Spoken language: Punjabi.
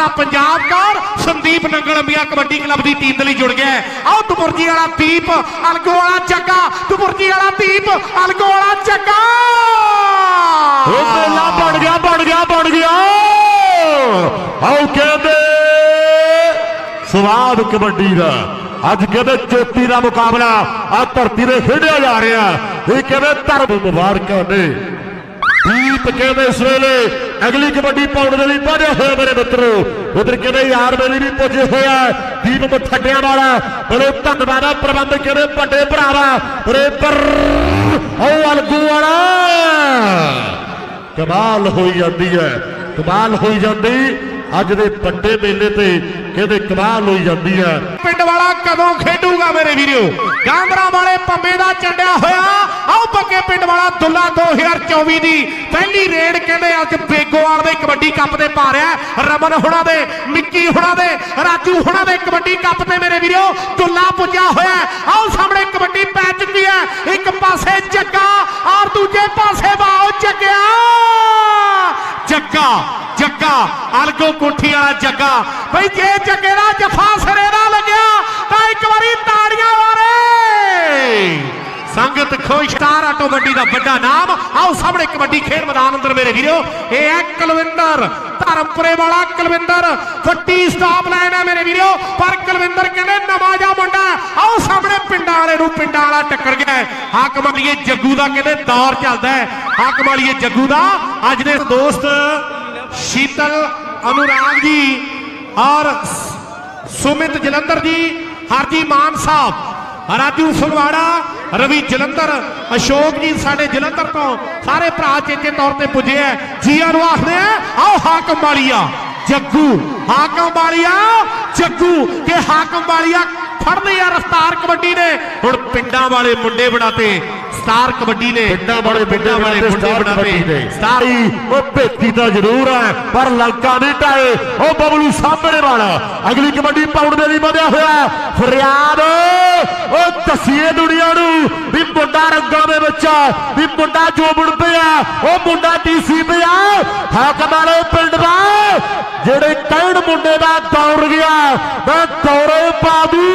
ਤਾਂ ਪੰਜਾਬ ਕੌਰ ਸੰਦੀਪ ਨੰਗਲ ਮੀਆਂ ਕਬੱਡੀ ਕਲੱਬ ਦੀ ਟੀਮ ਦੇ ਲਈ ਜੁੜ ਗਿਆ ਆਓ ਤੁਮੁਰਜੀ ਵਾਲਾ ਦੀਪ, ਅਲਗੋ ਵਾਲਾ ਚੱਕਾ। ਤੁਮੁਰਜੀ ਵਾਲਾ ਦੀਪ, ਅਲਗੋ ਵਾਲਾ ਚੱਕਾ। ਉਹ ਮੇਲਾ ਬਣ ਗਿਆ ਬਣ ਗਿਆ ਬਣ ਗਿਆ। ਆਓ ਕਹਿੰਦੇ, ਸਵਾਦ ਕਬੱਡੀ ਦਾ। ਅੱਜ ਕਹਿੰਦੇ ਚੋਟੀ ਦਾ ਮੁਕਾਬਲਾ ਆ ਧਰਤੀ ਤੇ ਖੇਡਿਆ ਜਾ ਰਿਹਾ। ਇਹ ਕਹਿੰਦੇ ਧਰਮ ਮੁਬਾਰਕਾਂ ਨੇ। ਦੀਪ ਕਹਿੰਦੇ ਇਸ ਵੇਲੇ ਅਗਲੀ ਕਬੱਡੀ ਪਾਉਣ ਦੇ ਲਈ ਵਧਿਆ ਹੋਇਆ ਮੇਰੇ ਮਿੱਤਰੋ। ਉਧਰ ਕਹਿੰਦੇ ਯਾਰ ਮੇਰੀ ਵੀ ਪੁੱਜੇ ਹੋਇਆ ਦੀਪ ਮੱਥੜਿਆਂ ਵਾਲਾ। ਬੜੇ ਧੰਨਵਾਦ ਆ ਪ੍ਰਬੰਧਕ ਕਹਿੰਦੇ ਵੱਡੇ ਭਰਾਵਾ ਉਰੇ ਪਰ ਉਹ ਅਲਗੂ ਵਾਲਾ। ਕਮਾਲ ਹੋਈ ਜਾਂਦੀ ਹੈ। ਕਮਾਲ ਹੋਈ ਜਾਂਦੀ। ਅੱਜ ਦੇ ਵੱਡੇ ਮੇਲੇ ਤੇ ਕਹਿੰਦੇ ਕਮਾਲ ਹੋਈ ਜਾਂਦੀ ਹੈ। ਪਿੰਡ ਵਾਲਾ ਕਦੋਂ ਖੇਡੂਗਾ ਮੇਰੇ ਵੀਰੋ? ਗਾਂਦਰਾ ਵਾਲੇ ਪੰਮੇ ਦਾ ਚੰਡਿਆ ਹੋਇਆ ਆਓ ਪਿੰਡ ਵਾਲਾ ਦੁੱਲਾ 2024 ਦੀ ਪਹਿਲੀ ਰੇਡ ਕਹਿੰਦੇ ਅੱਜ ਬੇਗੋਵਾਲ ਦੇ ਕਬੱਡੀ ਕੱਪ ਤੇ ਪਾ ਰਿਹਾ ਰਮਨ ਹੁਣਾਂ ਦੇ, ਮਿੱਕੀ ਹੁਣਾਂ ਦੇ, ਰਾਜੂ ਹੁਣਾਂ ਦੇ ਕਬੱਡੀ ਕੱਪ ਤੇ ਮੇਰੇ ਵੀਰੋ, ਦੁੱਲਾ ਪੁੱਜਾ ਹੋਇਆ ਆਓ ਸਾਹਮਣੇ ਕਬੱਡੀ ਪੈ ਚੁੱਕੀ ਹੈ। ਇੱਕ ਪਾਸੇ ਜੱਗਾ, ਔਰ ਦੂਜੇ ਪਾਸੇ ਬਾਓ ਜੱਗਿਆ ਜੱਗਾ ਜੱਗਾ, ਅਲਗੋ ਕੋਠੀ ਵਾਲਾ ਜੱਗਾ। ਬਈ ਜੇ ਜੱਗੇ ਦਾ ਜਫਾ ਸਿਰੇ ਦਾ ਆਟੋ ਗੱਡੀ ਦਾ ਵੱਡਾ ਨਾਮ। ਆਓ ਸਾਹਮਣੇ ਕਬੱਡੀ ਖੇਡ ਮੈਦਾਨ ਅੰਦਰ ਮੇਰੇ ਵੀਰੋ। ਇਹ ਹੈ ਕੁਲਵਿੰਦਰ, ਧਰਮਪੁਰੇ ਵਾਲਾ ਕੁਲਵਿੰਦਰ। ਵੱਡੀ ਸਟਾਪ ਲਾਈਨ ਹੈ ਮੇਰੇ ਵੀਰੋ। ਪਰ ਕੁਲਵਿੰਦਰ ਕਹਿੰਦੇ, ਨਵਾਂ ਜਾ ਮੁੰਡਾ ਆਓ ਸਾਹਮਣੇ ਪਿੰਡਾਂ ਵਾਲੇ ਨੂੰ ਪਿੰਡਾਂ ਵਾਲਾ ਟੱਕਰ ਗਿਆ ਹੈ। ਹਾਕਮ ਵਾਲੀਏ ਜੱਗੂ ਦਾ ਕਹਿੰਦੇ ਦੌਰ ਚੱਲਦਾ ਹੈ। ਹਾਕਮ ਵਾਲੀਏ ਜੱਗੂ ਦਾ। ਅੱਜ ਦੇ ਦੋਸਤ ਸ਼ੀਤਲ ਅਨੁਰਾਗ ਜੀ ਔਰ ਸੁਮਿਤ ਜਲੰਧਰ ਜੀ ਹਰਜੀ ਮਾਨ ਸਾਹਿਬ। ਰਾਜੂ ਫਲਵਾੜਾ, ਰਵੀ ਜਲੰਧਰ, ਅਸ਼ੋਕ ਜੀ ਸਾਡੇ ਜਲੰਧਰ ਤੋਂ ਸਾਰੇ ਭਰਾ ਚੇਚੇ ਤੌਰ ਤੇ ਪੁੱਜੇ ਐ। ਜੀਆਂ ਨੂੰ ਆਖਦੇ ਆ ਆਓ ਹਾਕਮ ਵਾਲੀਆ, ਜੱਗੂ, ਹਾਕਮ ਵਾਲੀਆ, ਜੱਗੂ, ਕਿ ਹਾਕਮ ਵਾਲੀਆ ਫੜਦੇ ਆ ਰਫਤਾਰ ਕਬੱਡੀ ਨੇ। ਹੁਣ ਪਿੰਡਾਂ ਵਾਲੇ ਮੁੰਡੇ ਬਣਾਤੇ ਸਟਾਰ ਕਬੱਡੀ ਨੇ ਪਿੰਡਾਂ ਵਾਲੇ ਪਿੰਡਾਂ ਵਾਲੇ ਮੁੰਡੇ ਬਣਾਤੇ। ਸਟਾਰ ਉਹ ਭੇਤੀ ਤਾਂ ਜ਼ਰੂਰ ਹੈ ਪਰ ਲੰਕਾ ਨਹੀਂ ਟਾਏ ਉਹ ਬਬਲੂ ਸਾਹਮਣੇ ਵਾਲਾ। ਅਗਲੀ ਕਬੱਡੀ ਪਾਉਣ ਦੇ ਲਈ ਵਧਿਆ ਹੋਇਆ ਫਰਿਆਦ! ਉਹ ਦਸੀਏ ਦੁਨੀਆ ਨੂੰ ਵੀ ਮੁੰਡਾ ਰੰਗਾਂ ਦੇ ਵਿੱਚ ਵੀ ਮੁੰਡਾ ਜੋਬਣ ਪਿਆ ਉਹ ਮੁੰਡਾ ਡੀਸੀ ਪਿਆ। ਹਾਕਮ ਵਾਲੇ ਪਿੰਡ ਦਾ ਜਿਹੜੇ ਕਹਿਣ ਮੁੰਡੇ ਦਾ ਦੌੜ ਗਿਆ ਮੈਂ ਦੌਰੇ ਪਾ ਦੂ।